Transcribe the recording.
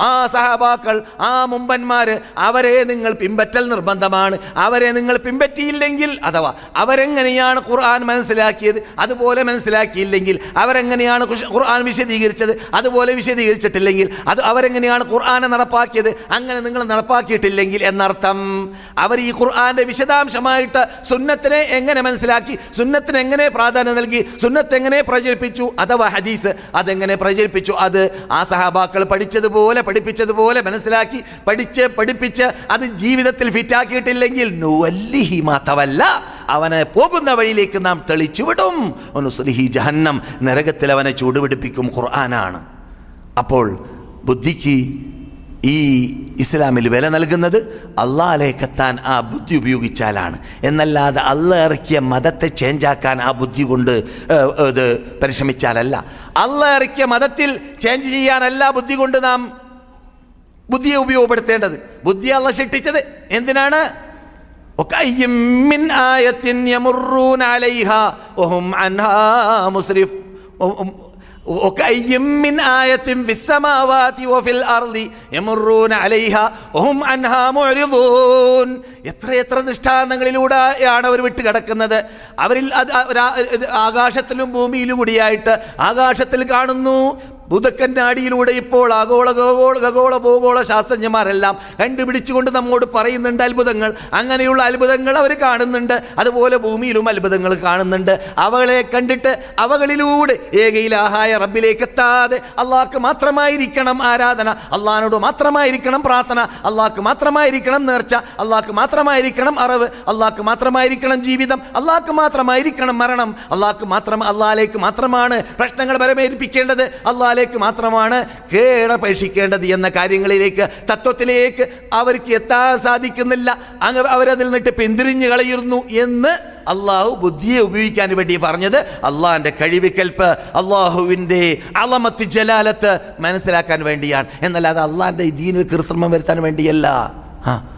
ആ സഹാബാക്കൾ ആ മുമ്പന്മാർ അവരെ നിങ്ങൾ പിമ്പറ്റൽ നിർബന്ധമാണ്. അവരെ നിങ്ങൾ പിമ്പറ്റിയില്ലെങ്കിൽ അഥവാ അവരെങ്ങനെയാണ് ഖുർആൻ മനസ്സിലാക്കിയത്? അതുപോലെ മനസ്സിലാക്കിയില്ലെങ്കിൽ അവരെങ്ങനെയാണ് ഖുർആൻ വിശദീകരിച്ചത്? അതുപോലെ വിശദീകരിച്ചിട്ടില്ലെങ്കിൽ അത് അവരെങ്ങനെയാണ് ഖുർആനെ നടപ്പാക്കിയത്? അങ്ങനെ നിങ്ങൾ നടപ്പാക്കിയിട്ടില്ലെങ്കിൽ എന്നർത്ഥം അവർ ഈ ഖുർആന്റെ വിശദാംശമായിട്ട് സുന്നത്തിനെ എങ്ങനെ മനസ്സിലാക്കി? സുന്നത്തിന് എങ്ങനെ പ്രാധാന്യം നൽകി? സുന്നത്ത് എങ്ങനെ പ്രചരിപ്പിച്ചു? അഥവാ ഹദീസ് അതെങ്ങനെ പ്രചരിപ്പിച്ചു? അത് ആ സഹാബാക്കൾ പഠിച്ചതുപോലെ പഠിപ്പിച്ചതുപോലെ മനസ്സിലാക്കി പഠിച്ച് പഠിപ്പിച്ച് അത് ജീവിതത്തിൽ ഫിറ്റാക്കിയിട്ടില്ലെങ്കിൽ നുവല്ലിഹി മാത്രമല്ല അവനെ പോകുന്ന വഴിയിലേക്ക് നാം തെളിച്ചുവിടും. ഒന്നുസ്ലിഹി ജഹന്നം നരകത്തിൽ അവനെ ചൂടുപിടിപ്പിക്കും ഖുർആനാണ്. അപ്പോൾ ബുദ്ധിക്ക് ഈ ഇസ്ലാമിൽ വില നൽകുന്നത് അള്ളാലേക്കെത്താൻ ആ ബുദ്ധി ഉപയോഗിച്ചാലാണ്. എന്നല്ലാതെ അള്ള ഇറക്കിയ മതത്തെ ചേഞ്ചാക്കാൻ ആ ബുദ്ധി കൊണ്ട് ഇത് പരിശ്രമിച്ചാലല്ല. അള്ള ഇറക്കിയ മതത്തിൽ ചേഞ്ച് ചെയ്യാനല്ല ബുദ്ധി കൊണ്ട് നാം ബുദ്ധിയെ ഉപയോഗപ്പെടുത്തേണ്ടത്. ബുദ്ധി അല്ല ശിക്ഷിച്ചത്. എന്തിനാണ്? എത്ര എത്ര ദൃഷ്ടാന്തങ്ങളിലൂടെയാണ് അവർ വിട്ടുകിടക്കുന്നത് അവരിൽ ആകാശത്തിലും ഭൂമിയിലും കൂടിയായിട്ട് ആകാശത്തിൽ കാണുന്നു. ബുധക്കന്റെ നാടിയിലൂടെ ഇപ്പോൾ ആഗോള ഗോള ഖഗോള ഭൂഗോള ശാസ്ത്രജ്ഞന്മാരെല്ലാം കണ്ടുപിടിച്ചുകൊണ്ട് നമ്മോട് പറയുന്നുണ്ട് അത്ഭുതങ്ങൾ. അങ്ങനെയുള്ള അത്ഭുതങ്ങൾ അവർ കാണുന്നുണ്ട്. അതുപോലെ ഭൂമിയിലും അത്ഭുതങ്ങൾ കാണുന്നുണ്ട്. അവകളെ കണ്ടിട്ട് അവകളിലൂടെ ഏകയിലാഹായ റബ്ബിലേക്ക് എത്താതെ അള്ളാഹ്ക്ക് മാത്രമായിരിക്കണം ആരാധന. അള്ളാഹിനോട് മാത്രമായിരിക്കണം പ്രാർത്ഥന. അള്ളാഹ്ക്ക് മാത്രമായിരിക്കണം നേർച്ച. അള്ളാഹ്ക്ക് മാത്രമായിരിക്കണം അറിവ്. അള്ളാഹ്ക്ക് മാത്രമായിരിക്കണം ജീവിതം. അള്ളാഹ്ക്ക് മാത്രമായിരിക്കണം മരണം. അള്ളാഹ്ക്ക് മാത്രം അള്ളാഹിലേക്ക് മാത്രമാണ് പ്രശ്നങ്ങൾ പരമേൽപ്പിക്കേണ്ടത്. അള്ളാഹിലേക്ക് മാത്രമാണ് കേടപേക്ഷിക്കേണ്ടത് എന്ന കാര്യങ്ങളിലേക്ക് തത്വത്തിലേക്ക് അവർക്ക് എത്താൻ സാധിക്കുന്നില്ല. അങ്ങ് അവരതിൽ നിന്നിട്ട് പിന്തിരിഞ്ഞു കളയുന്നു എന്ന് അള്ളാഹു ബുദ്ധിയെ ഉപയോഗിക്കാൻ വേണ്ടി പറഞ്ഞത് അള്ളാഹിന്റെ കഴിവിക്കൽപ്പ് അള്ളാഹുവിന്റെ അളമത്ത് ജലാലത്ത് മനസ്സിലാക്കാൻ വേണ്ടിയാണ്. എന്നല്ലാതെ അള്ളാഹിന്റെ ദീനിൽ കൃത്രിമം വരുത്താൻ വേണ്ടിയല്ല. ആ